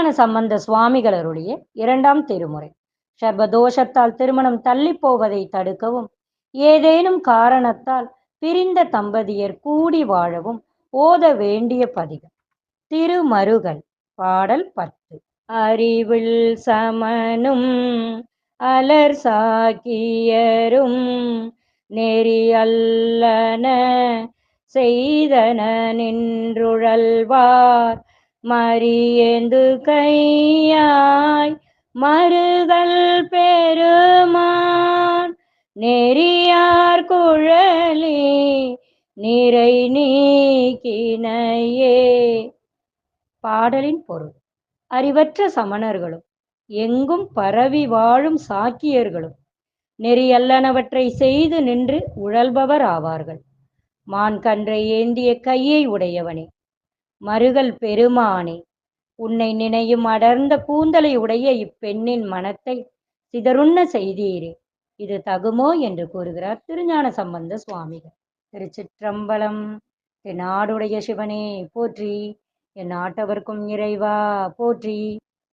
திருஞான சம்பந்த சுவாமிகளருடைய இரண்டாம் திருமுறை. சர்வதோஷத்தால் திருமணம் தள்ளி போவதை தடுக்கவும் ஏதேனும் காரணத்தால் பிரிந்த தம்பதியர் கூடி வாழவும் ஓத வேண்டிய பதிகம். திருமருகல் பாடல் பத்து. அறிவில் சமனும் அலர் சாக்கியரும் நெறியல்லன செய்தன நின்றுழல்வார். மறியேந்து கையாய் மறுதல் பெருமான். நெறியார் குழலி நிறை நீக்கினையே. பாடலின் பொருள். அறிவற்ற சமணர்களும் எங்கும் பரவி வாழும் சாக்கியர்களும் நெறியல்லனவற்றை செய்து நின்று உழல்பவர் ஆவார்கள் மான் கன்றை ஏந்திய கையை உடையவனே மருகல் பெருமானே உன்னை நினையும் அடர்ந்த கூந்தலை உடைய இப்பெண்ணின் மனத்தை சிதறுண்ண செய்தீரே. இது தகுமோ என்று கூறுகிறார் திருஞான சம்பந்த சுவாமிகள். திருச்சிற்றம்பலம் என் நாடுடைய சிவனே போற்றி. என் நாட்டவர்க்கும் இறைவா போற்றி.